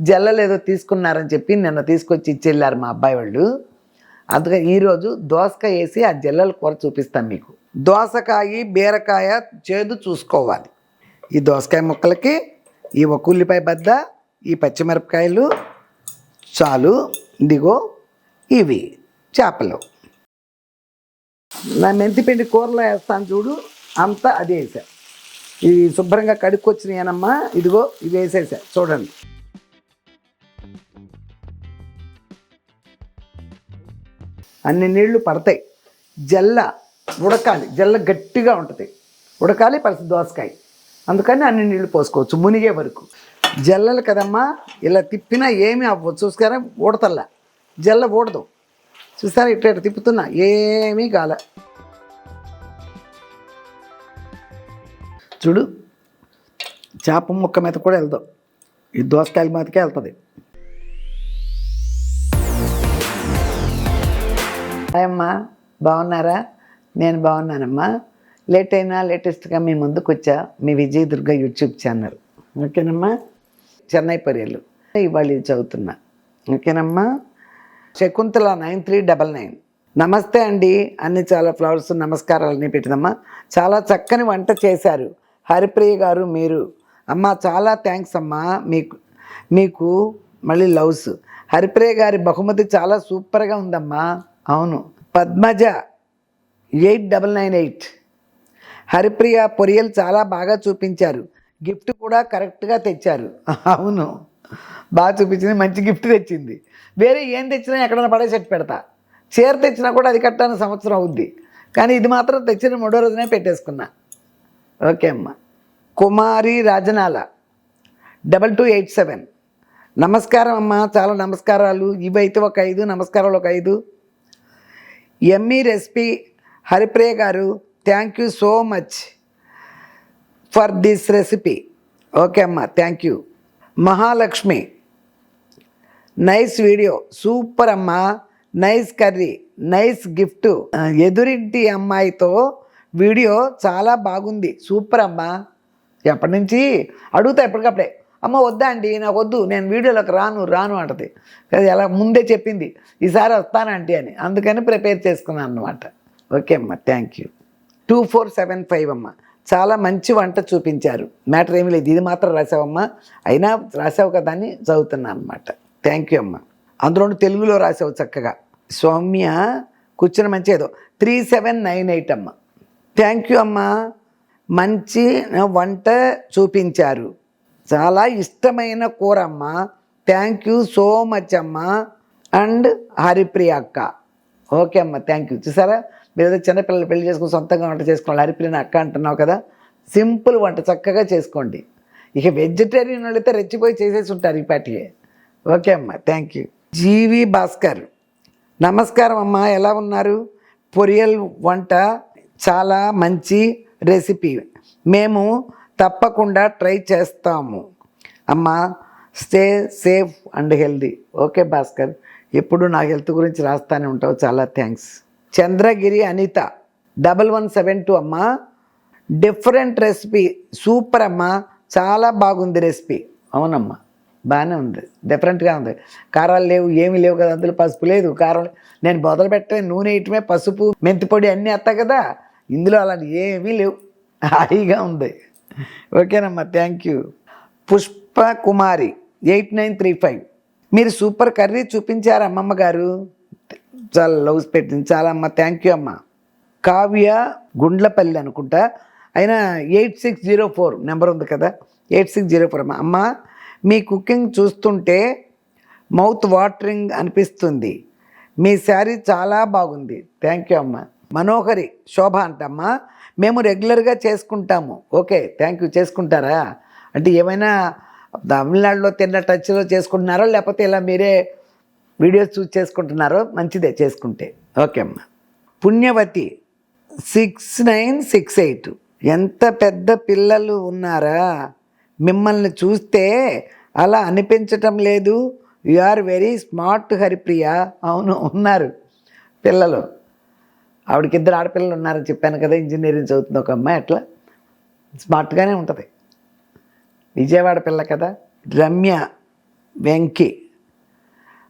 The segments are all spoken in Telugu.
జల్లలేదో ఏదో తీసుకున్నారని చెప్పి నిన్న తీసుకొచ్చి ఇచ్చెళ్ళారు మా అబ్బాయి వాళ్ళు. అందుకని ఈరోజు దోసకాయ వేసి ఆ జల్లల కూర చూపిస్తాను మీకు. దోసకాయ బీరకాయ చేదు చూసుకోవాలి. ఈ దోసకాయ ముక్కలకి ఈ ఒక ఉల్లిపాయ బద్ద ఈ పచ్చిమిరపకాయలు చాలు ఇదిగో ఇవి చేపలు. నా మెంతిపిండి కూరలో వేస్తాను చూడు అంతా అదే వేసా. ఇవి శుభ్రంగా కడుక్కొచ్చినాయనమ్మా ఇదిగో ఇవి వేసేసా. చూడండి. అన్ని నీళ్ళు పడతాయి. జల్ల ఉడకాలి. జల్ల గట్టిగా ఉంటుంది. ఉడకాలి పలసి దోసకాయ. అందుకని అన్ని నీళ్ళు పోసుకోవచ్చు. మునిగే వరకు. జల్లలు కదమ్మా ఇలా తిప్పినా ఏమీ అవ్వదు. చూసుకారా ఊడతల్లా. జల్ల ఊడదు. చూసారా? ఇట్లా ఇట్లా తిప్పుతున్నా. ఏమీ కాల. చూడు చేప ముక్క మీద కూడా వెళ్దాం. ఈ దోసకాయల మీదకే వెళ్తుంది. అమ్మా బాగున్నారా? నేను బాగున్నానమ్మా. లేట్ అయినా లేటెస్ట్గా మీ ముందుకు వచ్చా. మీ విజయ్ దుర్గ యూట్యూబ్ ఛానల్. ఓకేనమ్మా? చెన్నై పర్యలు. ఇవాళ ఇది చదువుతున్నా. ఓకేనమ్మా? Shakuntala nine three double nine. నమస్తే అండి. అన్ని చాలా ఫ్లవర్స్ నమస్కారాలని పెట్టినమ్మా చాలా చక్కని వంట చేశారు. హరిప్రియ గారు మీరు. అమ్మ చాలా థ్యాంక్స్ అమ్మా. మీకు మీకు మళ్ళీ లవ్స్. హరిప్రియ గారి బహుమతి చాలా సూపర్గా ఉందమ్మా. అవును. Padmaja eight double nine eight. Haripriya poriyal చాలా బాగా చూపించారు. గిఫ్ట్ కూడా కరెక్ట్గా తెచ్చారు. అవును. బాగా చూపించింది. మంచి గిఫ్ట్ తెచ్చింది. వేరే ఏం తెచ్చినా ఎక్కడైనా పడేసెట్టు పెడతా. చీర తెచ్చినా కూడా అది కట్టాను సంవత్సరం అవుద్ది. కానీ ఇది మాత్రం తెచ్చిన మూడో రోజునే పెట్టేసుకున్నా. ఓకే అమ్మ. Kumari Rajanala. Double two eight seven. నమస్కారం అమ్మ. చాలా నమస్కారాలు. ఇవైతే ఒక ఐదు నమస్కారాలు ఒక ఐదు. ఎమ్మీ రెసిపీ హరిప్రియ గారు thank you so much for this recipe okay అమ్మ thank you Mahalakshmi nice video super అమ్మా నైస్ కర్రీ నైస్ గిఫ్ట్ ఎదురింటి అమ్మాయితో వీడియో చాలా బాగుంది సూపర్ అమ్మా. ఎప్పటి నుంచి? అడుగుతా ఎప్పటికప్పుడే. అమ్మ వద్దా అండి నాకు వద్దు నేను వీడియోలోకి రాను రాను అంటది. అది ఎలా ముందే చెప్పింది. ఈసారి వస్తానండి అని. అందుకని ప్రిపేర్ చేసుకున్నాను అనమాట ఓకే అమ్మ thank you two four seven five అమ్మ. చాలా మంచి వంట చూపించారు. మ్యాటర్ ఏమీ లేదు. ఇది మాత్రం రాసావమ్మా అయినా రాసావు కదా అని చదువుతున్నాను అనమాట థ్యాంక్ యూ అమ్మ. అందులో తెలుగులో రాసావు చక్కగా. సౌమ్య కూర్చుని మంచి ఏదో. త్రీ సెవెన్ నైన్ ఎయిట్ అమ్మ. థ్యాంక్ యూ అమ్మా. మంచి వంట చూపించారు. చాలా ఇష్టమైన కూర అమ్మ థ్యాంక్ యూ సో మచ్ అమ్మ. అండ్ హరిప్రియ అక్క. ఓకే అమ్మ థ్యాంక్ యూ చూసారా? మీరు ఏదో చిన్నపిల్లలు పెళ్ళి చేసుకుని సొంతంగా వంట చేసుకోవాలి. హరిప్రియని అక్క అంటున్నావు కదా? సింపుల్ వంట చక్కగా చేసుకోండి. ఇక వెజిటేరియన్ వాళ్ళైతే రెచ్చిపోయి చేసేసి ఉంటారు ఈ పాటికి. ఓకే అమ్మ థ్యాంక్ యూ జీవి భాస్కర్. నమస్కారం అమ్మా ఎలా ఉన్నారు? పొరియల్ వంట చాలా మంచి రెసిపీ మేము తప్పకుండా ట్రై చేస్తాము. అమ్మా stay safe and healthy. Okay Bhaskar. ఎప్పుడు నా హెల్త్ గురించి రాస్తానే ఉంటావు. చాలా thanks. Chandragiri Anitha. Double one seven two అమ్మా. Different recipe. సూపర్ అమ్మా. చాలా బాగుంది రెసిపీ. అవునమ్మా. బాగానే ఉంది. డిఫరెంట్గా ఉంది. కారాలు లేవు ఏమీ లేవు కదా అందులో పసుపు లేదు. కారం నేను మొదలు పెట్టే నూనె వేయటమే పసుపు మెంతి పొడి అన్నీ వేస్తా కదా. ఇందులో అలాంటి ఏమీ లేవు. హాయిగా ఉంది. ఓకేనమ్మా thank you Pushpa Kumari eight nine three five. మీరు సూపర్ కర్రీ చూపించారు అమ్మమ్మ గారు. చాలా లవ్స్ పెట్టింది చాలా అమ్మ థ్యాంక్ యూ అమ్మ. కావ్య గుండ్లపల్లి అనుకుంటా. అయినా eight six zero four number ఉంది కదా ఎయిట్ సిక్స్ జీరో ఫోర్ అమ్మ. అమ్మ మీ కుకింగ్ చూస్తుంటే మౌత్ వాటరింగ్ అనిపిస్తుంది. మీ శారీ చాలా బాగుంది థ్యాంక్ యూ అమ్మ. మనోహరి శోభ అంటమ్మా మేము రెగ్యులర్గా చేసుకుంటాము. Okay thank you. చేసుకుంటారా? అంటే ఏమైనా తమిళనాడులో తిన్న టచ్లో చేసుకుంటున్నారో? లేకపోతే ఇలా మీరే వీడియోస్ చూసి చేసుకుంటున్నారో? మంచిదే చేసుకుంటే. ఓకే అమ్మ. Punyavathi six nine six eight. ఎంత పెద్ద పిల్లలు ఉన్నారా? మిమ్మల్ని చూస్తే అలా అనిపించటం లేదు. You are very smart Haripriya. అవును ఉన్నారు పిల్లలు. ఆవిడకి ఇద్దరు ఆడపిల్లలు ఉన్నారని చెప్పాను కదా ఇంజనీరింగ్ చదువుతుంది ఒక అమ్మాయి అట్లా. స్మార్ట్గానే ఉంటుంది. విజయవాడ పిల్ల కదా రమ్య వెంకి.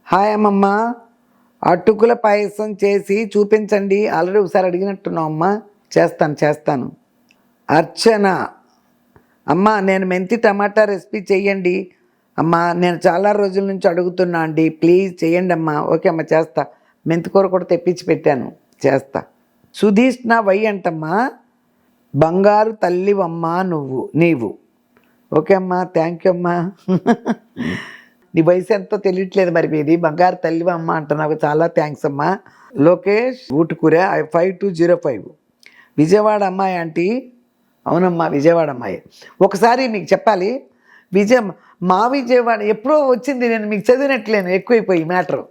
హాయ్ అమ్మమ్మ అటుకుల పాయసం చేసి చూపించండి. ఆల్రెడీ ఒకసారి అడిగినట్టున్నావు అమ్మా. చేస్తాను చేస్తాను. అర్చన అమ్మ నేను మెంతి టమాటా రెసిపీ చెయ్యండి. అమ్మా నేను చాలా రోజుల నుంచి అడుగుతున్నా అండి. ప్లీజ్ చేయండి అమ్మా ఓకే అమ్మ చేస్తా. మెంతి కూర కూడా తెప్పించి పెట్టాను. చేస్తా. సుధీష్ణ వై అంటమ్మా బంగారు తల్లివమ్మా నువ్వు నీవు. ఓకే అమ్మా థ్యాంక్ యూ అమ్మా. నీ వయసు ఎంతో తెలియట్లేదు మరి మీది. బంగారు తల్లివమ్మ అంటున్నావు. చాలా థ్యాంక్స్ అమ్మా. Lokesh Vutukuru five two zero five Vijayawada అమ్మాయి ఆంటీ. అవునమ్మా విజయవాడ అమ్మాయి. ఒకసారి మీకు చెప్పాలి. విజయ మా విజయవాడ ఎప్పుడో వచ్చింది నేను మీకు చదివినట్లేను ఎక్కువైపోయి మ్యాటర్.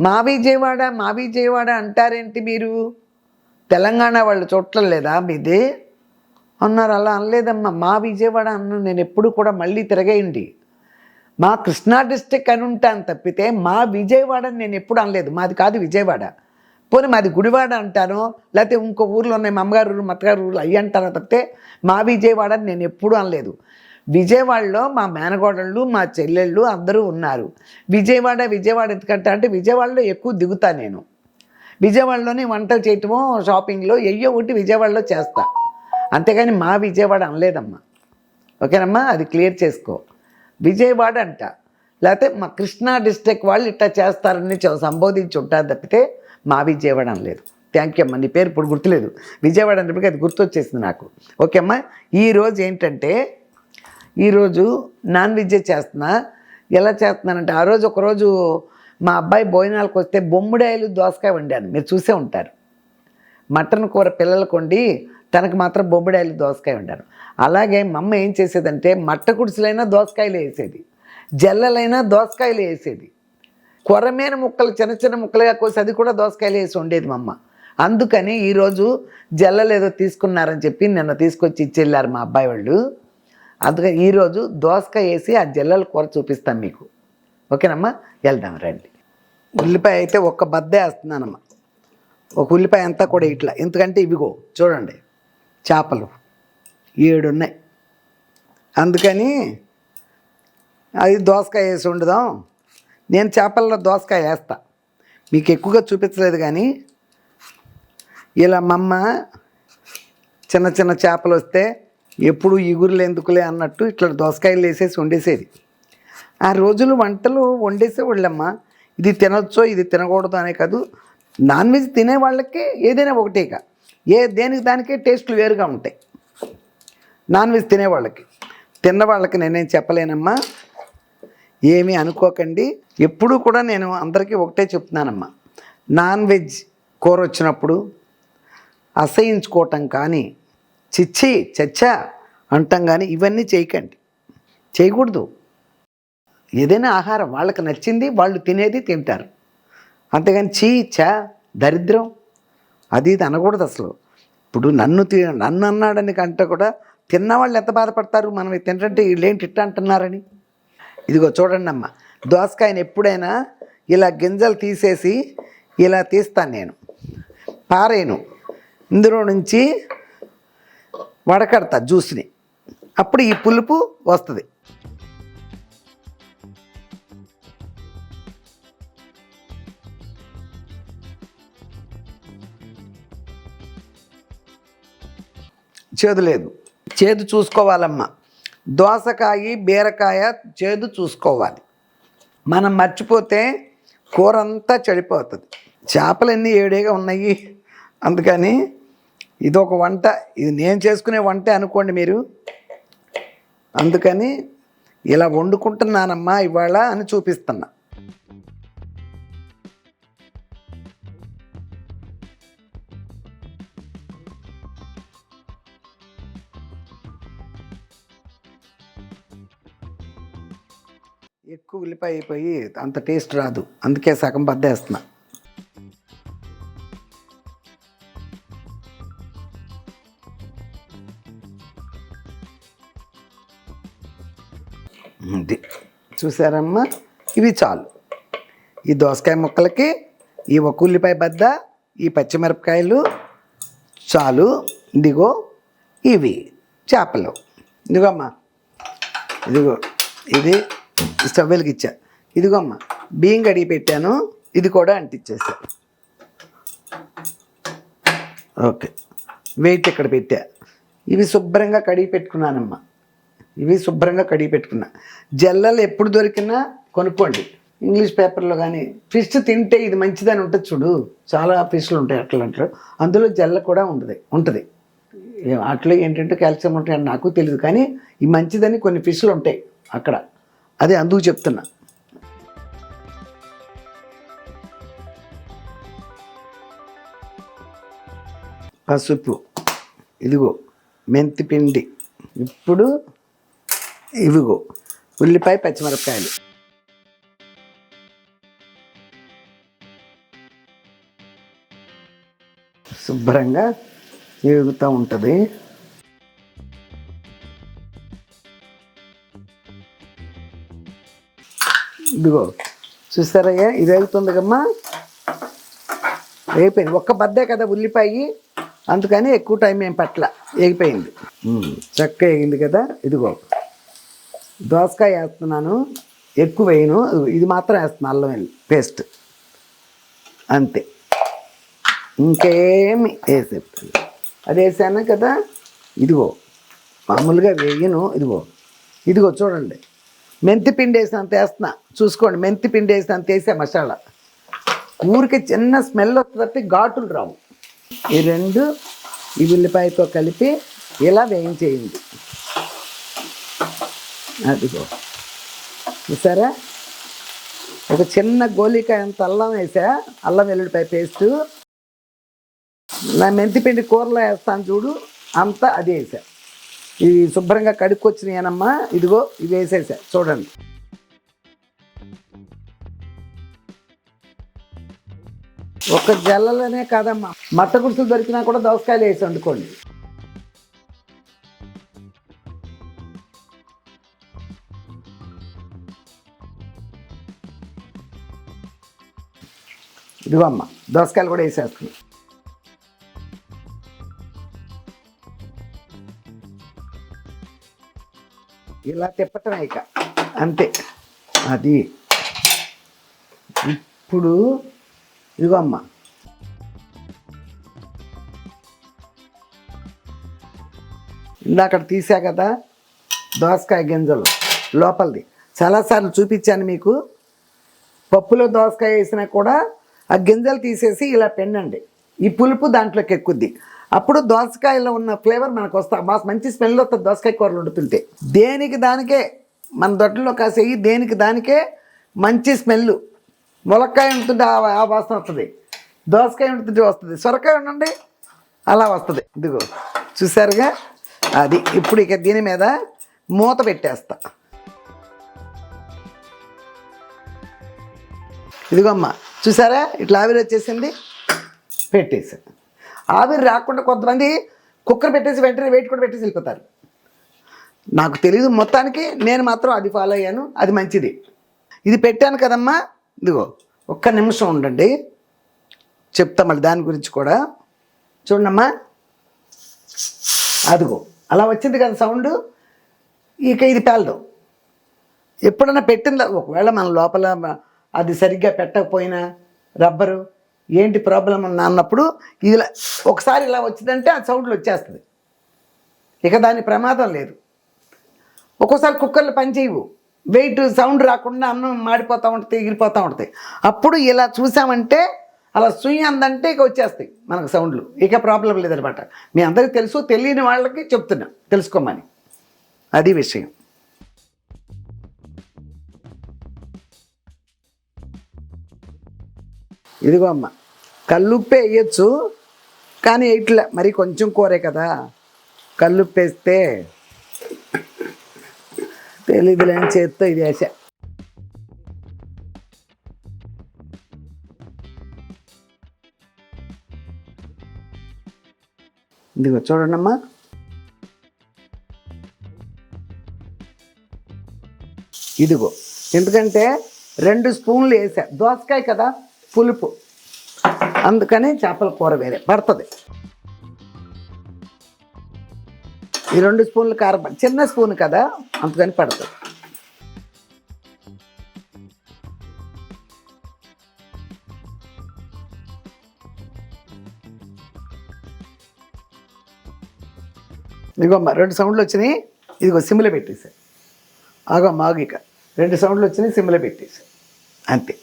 మా విజయవాడ మా విజయవాడ అంటారేంటి మీరు? తెలంగాణ వాళ్ళు చూడలేదా లేదా మీది? అన్నారు అలా అనలేదమ్మా. మా విజయవాడ అన్న నేను ఎప్పుడు కూడా మళ్ళీ తిరగేయండి. మా కృష్ణా డిస్టిక్ అని ఉంటాను తప్పితే మా విజయవాడ నేను ఎప్పుడు అనలేదు. మాది కాదు విజయవాడ. పోనీ మాది గుడివాడ అంటాను లేకపోతే ఇంకో ఊర్లో ఉన్నాయి మా అమ్మగారు ఊరు మత్తగారు ఊరు అయ్యి అంటాను తప్పితే మా విజయవాడ అని నేను ఎప్పుడు అనలేదు. విజయవాడలో మా మేనగోడళ్ళు మా చెల్లెళ్ళు అందరూ ఉన్నారు. విజయవాడ విజయవాడ ఎందుకంటే అంటే విజయవాడలో ఎక్కువ దిగుతా నేను. విజయవాడలోనే వంటలు చేయటము షాపింగ్లో ఎయ్యో ఒకటి విజయవాడలో చేస్తా. అంతేగాని మా విజయవాడ అనలేదమ్మా. ఓకేనమ్మా? అది క్లియర్ చేసుకో. విజయవాడ అంట. లేకపోతే మా కృష్ణా డిస్ట్రిక్ట్ వాళ్ళు ఇట్లా చేస్తారని సంబోధించి ఉంటారు తప్పితే మా విజయవాడ అనలేదు. థ్యాంక్ యూ అమ్మా. నీ పేరు ఇప్పుడు గుర్తులేదు. విజయవాడ అన్నప్పటికీ అది గుర్తొచ్చేసింది నాకు. ఓకే అమ్మా ఈరోజు ఏంటంటే ఈరోజు నాన్ వెజ్ చేస్తున్నా. ఎలా చేస్తున్నానంటే ఆ రోజు ఒకరోజు మా అబ్బాయి భోజనాలకు వస్తే బొమ్మిడాయలు దోసకాయ వండాను. మీరు చూసే ఉంటారు. మటన్ కూర పిల్లలకు వండి తనకు మాత్రం బొమ్మిడాయలు దోసకాయ వండాను. అలాగే మా అమ్మ ఏం చేసేదంటే మట్ట కుడిసెలైనా దోసకాయలు వేసేది. జల్లలైనా దోసకాయలు వేసేది. కొరమైన ముక్కలు చిన్న చిన్న ముక్కలుగా కోసి అది కూడా దోసకాయలు వేసి ఉండేది మా అమ్మ. అందుకని ఈరోజు జల్లలు ఏదో తీసుకున్నారని చెప్పి నిన్న తీసుకొచ్చి ఇచ్చెళ్ళారు మా అబ్బాయి వాళ్ళు. అందుకని ఈరోజు దోసకాయ వేసి ఆ జల్లల కూర చూపిస్తాం మీకు. ఓకేనమ్మా? వెళ్దాం రండి. ఉల్లిపాయ అయితే ఒక్క బద్దే వేస్తున్నానమ్మా. ఒక ఉల్లిపాయ అంతా కూడా ఇట్లా. ఎందుకంటే ఇవిగో చూడండి చేపలు ఏడున్నాయి. అందుకని అది దోసకాయ వేసి వండుదాం. నేను చేపల్లో దోసకాయ వేస్తా. మీకు ఎక్కువగా చూపించలేదు కానీ ఇలా మమ్మ చిన్న చిన్న చేపలు వస్తే ఎప్పుడు ఈగురులు ఎందుకులే అన్నట్టు ఇట్లా దోసకాయలు వేసేసి వండేసేది. ఆ రోజులు వంటలు వండేసేవాళ్ళమ్మ. ఇది తినొచ్చో ఇది తినకూడదు అనే కాదు. నాన్ వెజ్ తినే వాళ్ళకే ఏదైనా ఒకటే ఇక. ఏ దేనికి దానికే టేస్ట్లు వేరుగా ఉంటాయి. నాన్ వెజ్ తినే వాళ్ళకి. తిన్న వాళ్ళకి నేనేం చెప్పలేనమ్మా. ఏమీ అనుకోకండి. ఎప్పుడూ కూడా నేను అందరికీ ఒకటే చెప్తున్నానమ్మా. నాన్ వెజ్ కూర వచ్చినప్పుడు అసహించుకోవటం కానీ చిచ్చి చచ్చా అంటాం కానీ ఇవన్నీ చేయకండి. చేయకూడదు. ఏదైనా ఆహారం వాళ్ళకి నచ్చింది వాళ్ళు తినేది తింటారు. అంతేగాని చీ చా దరిద్రం అది ఇది అనకూడదు అసలు. ఇప్పుడు నన్ను తి నన్ను అన్నాడని కంటే కూడా తిన్నవాళ్ళు ఎంత బాధపడతారు? మనం ఇది తింటుంటే వీళ్ళేంటి ఇట్ట అంటున్నారని? ఇదిగో చూడండి అమ్మ. దోసకాయని ఎప్పుడైనా ఇలా గింజలు తీసేసి ఇలా తీస్తాను నేను. పారేను. ఇందులో నుంచి వడకడతా జ్యూస్ని. అప్పుడు ఈ పులుపు వస్తుంది. చేదు లేదు. చేదు చూసుకోవాలమ్మా. దోసకాయ బీరకాయ చేదు చూసుకోవాలి. మనం మర్చిపోతే కూర అంతా చెడిపోతుంది. చేపలన్నీ ఏడేగా ఉన్నాయి. అందుకని ఇది ఒక వంట. ఇది నేను చేసుకునే వంట అనుకోండి మీరు. అందుకని ఇలా వండుకుంటున్నానమ్మా ఇవాళ అని చూపిస్తున్నా. ఎక్కువ ఉల్లిపాయ అయిపోయి అంత టేస్ట్ రాదు. అందుకే సగం బద్దేస్తున్నా. చూసారమ్మా? ఇవి చాలు. ఈ దోసకాయ ముక్కలకి ఈ ఒక ఉల్లిపాయ బద్ద ఈ పచ్చిమిరపకాయలు చాలు. ఇదిగో ఇవి చేపలు. ఇదిగో అమ్మా ఇదిగో ఇది స్టవ్ వెలిగిచ్చా ఇదిగో అమ్మా బియ్యం కడిగి పెట్టాను. ఇది కూడా అంటించేసా ఓకే. వెయిట్ ఇక్కడ పెట్టా. ఇవి శుభ్రంగా కడిగి పెట్టుకున్నానమ్మా. ఇవి శుభ్రంగా కడిగి పెట్టుకున్నా. జల్లలు ఎప్పుడు దొరికినా కొనుక్కోండి. ఇంగ్లీష్ పేపర్లో కానీ ఫిష్ తింటే ఇది మంచిదని ఉంటుంది చూడు. చాలా ఫిష్లు ఉంటాయి అట్లా అంటారు. అందులో జల్ల కూడా ఉంటుంది ఉంటుంది. ఏ- అట్లా ఏంటంటే కాల్షియం ఉంటాయని నాకు తెలియదు కానీ ఈ మంచిదని కొన్ని ఫిష్లు ఉంటాయి అక్కడ. అదే అందుకు చెప్తున్నా. పసుపు ఇదిగో మెంతి పిండి ఇప్పుడు ఇవిగో ఉల్లిపాయ పచ్చిమిరపకాయలు. శుభ్రంగా వేగుతూ ఉంటుంది. ఇదిగో చూసారయ్యా ఇది అవుతుంది కమ్మా? వేగిపోయింది ఒక్క బద్దే కదా ఉల్లిపాయ. అందుకని ఎక్కువ టైం ఏం పట్ల వేగిపోయింది చక్కగా వేగింది కదా. ఇదిగో. దోసకాయ వేస్తున్నాను ఎక్కువ వేయను ఇది మాత్రం వేస్తున్నాను అల్లం వెళ్ళి పేస్ట్. అంతే. ఇంకేమి వేసేస్తాను అది వేసాను కదా? ఇదిగో మామూలుగా వేయను ఇదిగో. ఇదిగో చూడండి. మెంతి పిండి వేసినంత వేస్తున్నా. చూసుకోండి మెంతి పిండి వేసినంత వేసా మసాలా. ఊరికి చిన్న స్మెల్ వస్తుంది ఘాటులు రావు. ఈ రెండు ఈ ఉల్లిపాయతో కలిపి ఇలా వేయించేయండి. అదిగో చూసారా? ఒక చిన్న గోలికాయ అంత అల్లం వేసా. అల్లం వెల్లుల్లిపాయ పేస్టు. నా మెంతిపిండి కూరలో వేస్తాను చూడు. అంతా అది వేసా. ఇది శుభ్రంగా కడుక్కొచ్చినాయనమ్మా. ఇదిగో ఇది వేసేసా. చూడండి. ఒక జల్లలోనే కాదమ్మా. మట్ట గుర్తులు దొరికినా కూడా దోసకాయలు వేసి వండుకోండి. ఇదిగో అమ్మ దోసకాయలు కూడా వేసేస్తున్నాం. ఇలా తిప్పటం ఇక అంతే. అది ఇప్పుడు ఇదిగో అమ్మ. ఇందాక తీసా కదా దోసకాయ గింజలు లోపలిది. చాలాసార్లు చూపించాను మీకు. పప్పులో దోసకాయ వేసినా కూడా ఆ గింజలు తీసేసి ఇలా పెండండి ఈ పులుపు దాంట్లోకి ఎక్కుద్ది. అప్పుడు దోసకాయలో ఉన్న ఫ్లేవర్ మనకు వస్తా మా మంచి స్మెల్ వస్తుంది దోసకాయ కూరలు వండుతుంటే. దేనికి దానికే మన దొడ్లో కాసేయి దేనికి దానికే మంచి స్మెల్ ములక్కాయ ఉంటుంటే ఆ వాసన వస్తుంది దోసకాయ ఉంటుంటే వస్తుంది. సొరకాయ ఉండండి అలా వస్తుంది. ఇదిగో చూసారుగా? అది ఇప్పుడు ఇక దీని మీద మూత పెట్టేస్తా. ఇదిగో అమ్మ చూసారా? ఇట్లా ఆవిరి వచ్చేసింది. పెట్టేసి. ఆవిరి రాకుండా కొంతమంది కుక్కర్ పెట్టేసి వెంటనే వెయిట్ కూడా పెట్టేసి వెళ్ళిపోతారు. నాకు తెలియదు మొత్తానికి నేను మాత్రం అది ఫాలో అయ్యాను. అది మంచిది. ఇది పెట్టాను కదమ్మా. ఇదిగో ఒక్క నిమిషం ఉండండి. చెప్తా మళ్ళీ దాని గురించి కూడా. చూడమ్మా అదిగో అలా వచ్చింది కదా సౌండ్ ఇక ఇది పేలదు. ఎప్పుడన్నా పెట్టిందా? ఒకవేళ మన లోపల అది సరిగ్గా పెట్టకపోయినా రబ్బరు ఏంటి ప్రాబ్లం అన్న అన్నప్పుడు ఇలా- ఒకసారి ఇలా వచ్చిందంటే ఆ సౌండ్లు వచ్చేస్తుంది. ఇక దాని ప్రమాదం లేదు. ఒక్కోసారి కుక్కర్లు పనిచేయవు వెయిట్ సౌండ్ రాకుండా అన్నం మాడిపోతూ ఉంటుంది ఎగిరిపోతూ ఉంటాయి అప్పుడు ఇలా చూసామంటే అలా సుయ్యి అందంటే ఇక వచ్చేస్తాయి మనకు సౌండ్లు. ఇక ప్రాబ్లం లేదనమాట. మీ అందరికీ తెలుసు తెలియని వాళ్ళకి చెప్తున్నా. తెలుసుకోమని. అది విషయం. ఇదిగో అమ్మ కల్లుప్పే వేయచ్చు కానీ ఇట్లా మరి కొంచెం కూరే కదా. కల్లుప్పేస్తే తెలియదులేని చేత్తో ఇది వేసా ఇదిగో చూడండమ్మా ఇదిగో ఎందుకంటే రెండు స్పూన్లు వేసా దోసకాయ కదా. పులుపు. అందుకనే చేపల కూర వేరే పడుతుంది. ఈ రెండు స్పూన్లు కారం చిన్న స్పూన్ కదా అందుకని పడుతుంది. ఇదిగోమ్మ రెండు సౌండ్లు వచ్చినాయి ఇదిగో సిమ్లో పెట్టేసాయి ఆగో మాగిక రెండు సౌండ్లు వచ్చినాయి సిమ్లో పెట్టేసాయి అంతే.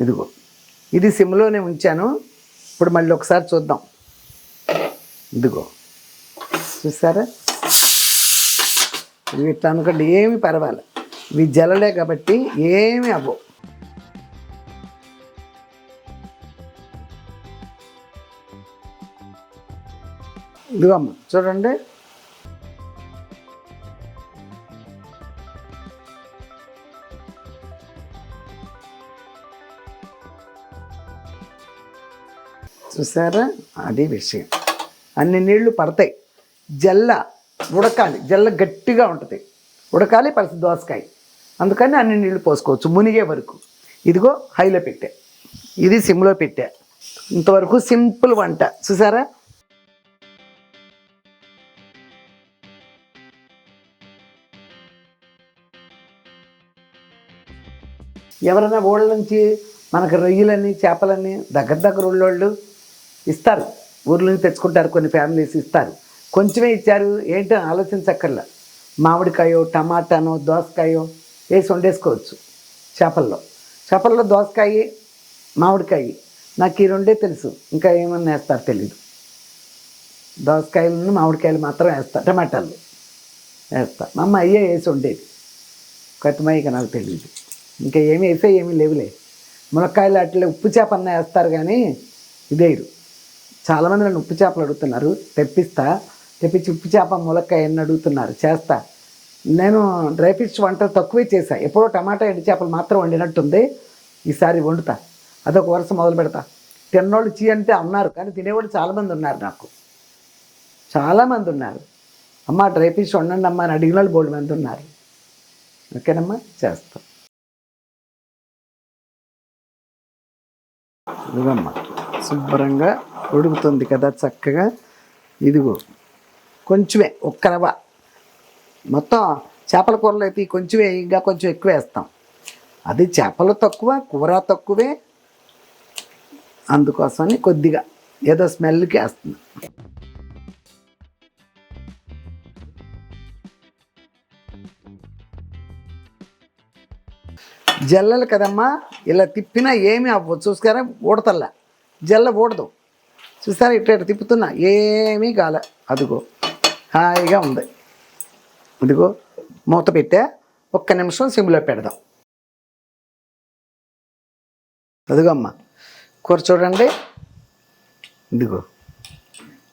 ఇదిగో. ఇది సిమ్లోనే ఉంచాను. ఇప్పుడు మళ్ళీ ఒకసారి చూద్దాం. ఇదిగో. చూసారా? ఇవి ఇట్లా అనుకోండి ఏమి పర్వాలే. ఇవి జలలే కాబట్టి ఏమి అవ్వవు. ఇదిగో అమ్మ చూడండి. చూసారా అది విషయం. అన్ని నీళ్ళు పడతాయి. జల్ల ఉడకాలి. జల్ల గట్టిగా ఉంటుంది. ఉడకాలి పరిస్థితి దోసకాయ. అందుకని అన్ని నీళ్ళు పోసుకోవచ్చు. మునిగే వరకు. ఇదిగో హైలో పెట్టా. ఇది సిమ్లో పెట్టా. ఇంతవరకు సింపుల్ వంట. చూసారా ఎవరైనా ఊళ్ళ నుంచి మనకు రొయ్యలని చేపలని దగ్గర దగ్గర ఊళ్ళోళ్ళు ఇస్తారు. ఊర్లో తెచ్చుకుంటారు కొన్ని ఫ్యామిలీస్ ఇస్తారు. కొంచెమే ఇచ్చారు ఏంటో ఆలోచించక్కర్లా. మామిడికాయో టమాటానో దోసకాయో వేసి వండేసుకోవచ్చు చేపల్లో. చేపల్లో దోసకాయ మామిడికాయ. నాకు ఈ రెండే తెలుసు. ఇంకా ఏమన్నా వేస్తారు తెలీదు. దోసకాయలను మామిడికాయలు మాత్రం వేస్తా. టమాటాలు వేస్తా. మా అమ్మ అయ్యే వేసి ఉండేది కొత్తమయ్యక నాకు తెలియదు ఇంకా ఏమి వేసే ఏమీ లేవులే. మునక్కాయలు అట్లే ఉప్పు చేప అన్న వేస్తారు కానీ ఇదేరు. చాలామంది నన్ను ఉప్పు చేపలు అడుగుతున్నారు తెప్పిస్తా. తెప్పించి ఉప్పు చేప ములక్కాయ అని అడుగుతున్నారు చేస్తా. నేను డ్రై ఫిష్ వంటలు తక్కువే చేశాను ఎప్పుడో టమాటా ఎండు చేపలు మాత్రం వండినట్టుంది. ఈసారి వండుతా. అదొక వరుస మొదలు పెడతా. తిన్నోళ్ళు చీ అంటే అన్నారు కానీ తినేవాళ్ళు చాలామంది ఉన్నారు నాకు. చాలామంది ఉన్నారు. అమ్మ డ్రై ఫిష్ వండండి అమ్మ అని అడిగిన వాళ్ళు బోల్డ్ మంది ఉన్నారు. ఓకేనమ్మా చేస్తాం. ఇదిగమ్మా శుభ్రంగా ఉడుకుతుంది కదా చక్కగా. ఇదిగో కొంచెమే ఒక్క రవ్వ. మొత్తం చేపల కూరలో అయితే కొంచెమే ఇంకా కొంచెం ఎక్కువ వేస్తాం. అది చేపలు తక్కువ కూర తక్కువే. అందుకోసమని కొద్దిగా ఏదో స్మెల్కి వేస్తుంది జల్లలు కదమ్మా ఇలా తిప్పినా ఏమీ అవ్వదు చూసుకారా ఊడతల్లా. జల్ల ఊడదు. చూసారా ఇట్లా ఇట్లా తిప్పుతున్నా. ఏమీ కాలే. అదిగో హాయిగా ఉంది. ఇదిగో మూత పెట్టా ఒక్క నిమిషం సిమ్లో పెడదాం. అదిగో అమ్మ కూర చూడండి. ఇదిగో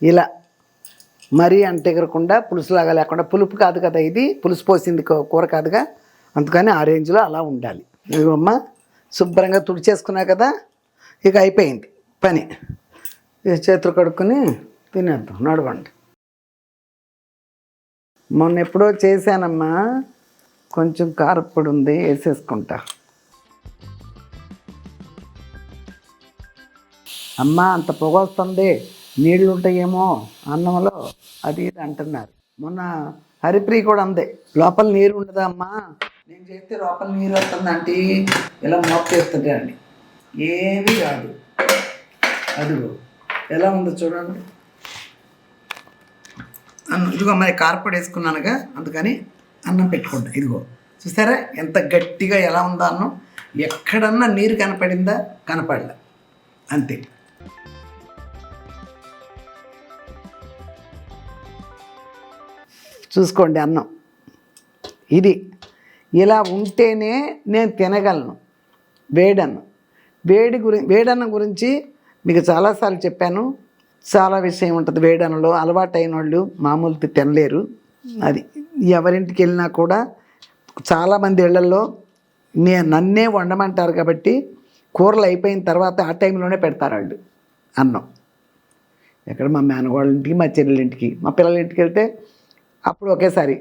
ఇలా మరీ అంటెగరకుండా పులుసులాగా లేకుండా పులుపు కాదు కదా ఇది. పులుసు పోసింది కూర కాదుగా. అందుకని ఆ రేంజ్లో అలా ఉండాలి. ఇదిగో అమ్మ శుభ్రంగా తుడిచేసుకున్నా కదా. ఇక అయిపోయింది. పని. చేతులు కడుక్కొని తినేద్దాం నడవండి. మొన్న ఎప్పుడో చేశానమ్మా కొంచెం కారపొడి ఉంది వేసేసుకుంటా. అమ్మ అంత పొగ వస్తుంది నీళ్ళు ఉంటాయేమో అన్నంలో అది ఇది అంటున్నారు. మొన్న హరిప్రి కూడా అందే లోపల నీరు ఉండదా అమ్మా? నేను చేస్తే లోపల నీరు వస్తుందంటే ఇలా మోప్ చేస్తుంటే అండి. ఏమీ కాదు. అదిగో. ఎలా ఉందో చూడండి. అన్నం ఇదిగో మరి కారపొడి వేసుకున్నానుగా అందుకని అన్నం పెట్టుకుంటా. ఇదిగో చూసారా? ఎంత గట్టిగా ఎలా ఉందో అన్నం. ఎక్కడన్నా నీరు కనపడిందా? కనపడలే. అంతే. చూసుకోండి అన్నం. ఇది ఇలా ఉంటేనే నేను తినగలను. వేడన్నం. వేడి గురి వేడన్నం గురించి మీకు చాలాసార్లు చెప్పాను చాలా విషయం ఉంటుంది. వేడన్నంలో అలవాటైన వాళ్ళు మామూలు తినలేరు. అది ఎవరింటికి వెళ్ళినా కూడా చాలామంది ఇళ్ళలో నే నన్నే వండమంటారు కాబట్టి కూరలు అయిపోయిన తర్వాత ఆ టైంలోనే పెడతారు వాళ్ళు అన్నం. ఎక్కడ మా మేనగోళ్ళ ఇంటికి మా చెల్లెళ్ళ ఇంటికి మా పిల్లల ఇంటికి వెళ్తే అప్పుడు ఒకేసారి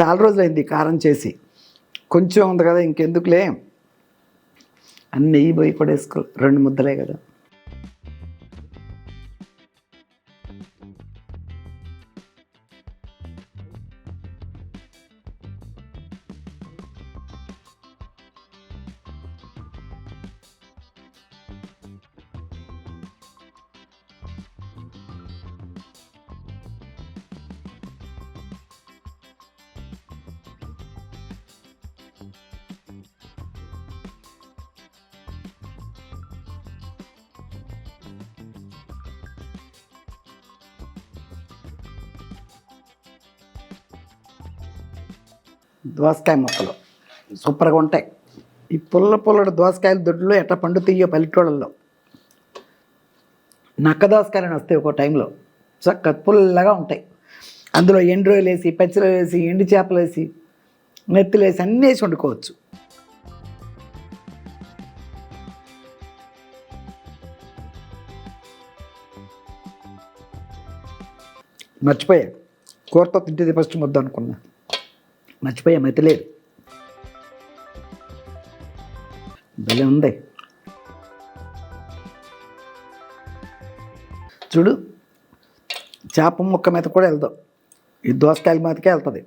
చాలా రోజులైంది కారం చేసి. కొంచెం ఉంది కదా ఇంకెందుకులే? అన్ని నెయ్యి పోయి కూడా వేసుకో రెండు ముద్దలే కదా. దోసకాయ ముక్కలు. సూపర్గా ఉంటాయి. ఈ పుల్ల పుల్లడు దోసకాయల దొడ్లో ఎట్లా పండుతాయో పల్లెటూళ్ళల్లో. నక్క దోసకాయలు వస్తాయి ఒక టైంలో. చక్క పుల్లగా ఉంటాయి. అందులో ఎండ్రోయలు వేసి పచ్చిలు వేసి ఎండు చేపలు వేసి నెత్తులు వేసి అన్నీ వేసి వండుకోవచ్చు. మర్చిపోయా. కూరతో తింటేది ఫస్ట్ ముద్ద అనుకున్నా మర్చిపోయా మతి లేదు. భలే ఉంది. చూడు చేప ముక్క మీద కూడా వెళ్దాం. ఈ దోసకాయల మీదకే వెళ్తుంది.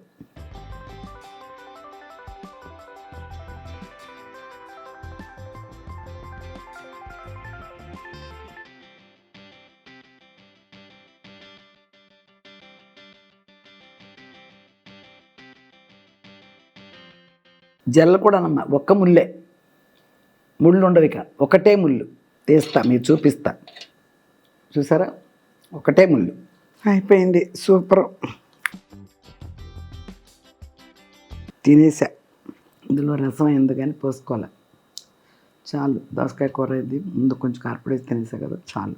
జల్ల కూడా నమ్మ ఒక్క ముల్లే ముళ్ళు. ఉండవు ఇక ఒకటే ముళ్ళు. తీస్తా మీరు చూపిస్తా. చూసారా? ఒకటే ముళ్ళు. అయిపోయింది. సూపర్. తినేసా. ఇందులో రసం ఎందుకని పోసుకోవాలి. చాలు. దోసకాయ కూర ఇది. ముందు కొంచెం కార్పొడేసి తినేసా కదా చాలు.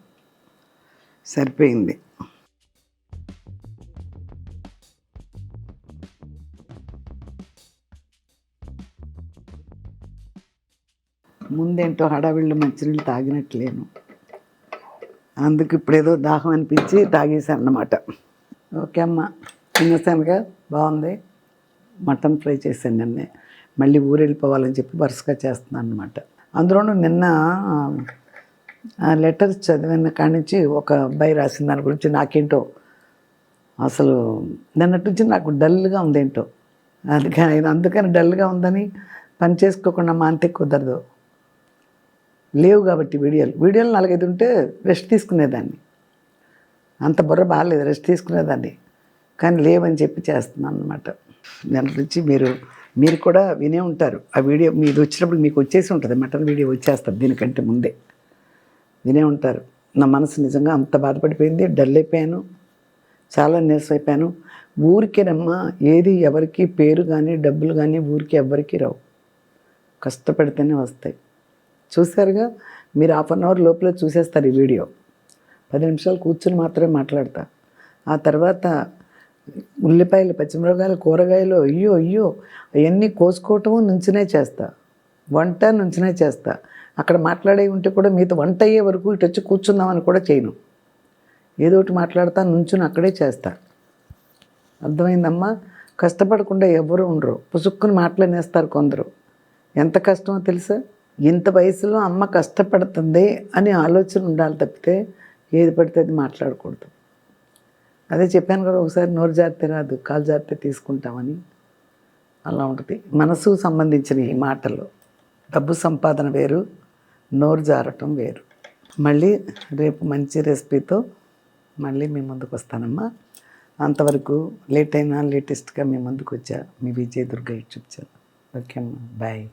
సరిపోయింది. ముందేంటో హడావిళ్ళు మంచినీళ్ళు తాగినట్లేను. అందుకు ఇప్పుడు ఏదో దాహం అనిపించి తాగేశాను అన్నమాట ఓకే అమ్మ. తినేసానుగా బాగుంది. మటన్ ఫ్రై చేశాను నిన్నే. మళ్ళీ ఊరు వెళ్ళిపోవాలని చెప్పి వరుసగా చేస్తున్నాను అనమాట అందులోనూ నిన్న ఆ లెటర్స్ చదివిన కాడి నుంచి ఒక అబ్బాయి రాసిన దాని గురించి నాకేంటో అసలు నిన్నటి నుంచి నాకు డల్గా ఉందేంటో. అందుకని అందుకని డల్గా ఉందని పని చేసుకోకుండా మాంతే కుదరదు. లేవు కాబట్టి వీడియోలు. వీడియోలు నాలుగైదు ఉంటే రెస్ట్ తీసుకునేదాన్ని. అంత బుర్ర బాగాలేదు రెస్ట్ తీసుకునేదాన్ని. కానీ లేవని చెప్పి చేస్తున్నాను అనమాట దాని నుంచి మీరు మీరు కూడా వినే ఉంటారు. ఆ వీడియో మీది వచ్చినప్పుడు మీకు వచ్చేసి ఉంటుంది. మటన్ వీడియో వచ్చేస్తుంది దీనికంటే ముందే. వినే ఉంటారు. నా మనసు నిజంగా అంత బాధపడిపోయింది డల్ అయిపోయాను చాలా నీరసం అయిపోయాను. ఊరికేనమ్మా ఏది ఎవరికి పేరు కానీ డబ్బులు కానీ ఊరికి ఎవరికి రావు. కష్టపడితేనే వస్తాయి. చూసారుగా? మీరు హాఫ్ అన్ అవర్ లోపల చూసేస్తారు ఈ వీడియో. పది నిమిషాలు కూర్చుని మాత్రమే మాట్లాడతా. ఆ తర్వాత ఉల్లిపాయలు పచ్చిమిరపకాయలు కూరగాయలు అయ్యో అయ్యో అవన్నీ కోసుకోవటము నుంచునే చేస్తా. వంట నుంచినే చేస్తా. అక్కడ మాట్లాడే ఉంటే కూడా మీతో వంట అయ్యే వరకు ఇటు వచ్చి కూర్చుందామని కూడా చేయను. ఏదో ఒకటి మాట్లాడతా నుంచుని అక్కడే చేస్తా. అర్థమైందమ్మా? కష్టపడకుండా ఎవరు ఉండరు. పుసుక్కుని మాట్లాడేస్తారు కొందరు. ఎంత కష్టమో తెలుసా? ఇంత వయసులో అమ్మ కష్టపడుతుంది అని ఆలోచన ఉండాలి తప్పితే ఏది పడితే అది మాట్లాడకూడదు. అదే చెప్పాను కదా ఒకసారి నోరు జారితే రాదు కాలు జారితే తీసుకుంటామని. అలా ఉంటుంది. మనసు సంబంధించిన ఈ మాటలు డబ్బు సంపాదన వేరు నోరు జారటం వేరు. మళ్ళీ రేపు మంచి రెసిపీతో మళ్ళీ మీ ముందుకు వస్తానమ్మా. అంతవరకు లేట్ అయినా లేటెస్ట్గా మీ ముందుకు వచ్చా మీ Vijaya Durga YouTube channel. Okay అమ్మా బాయ్.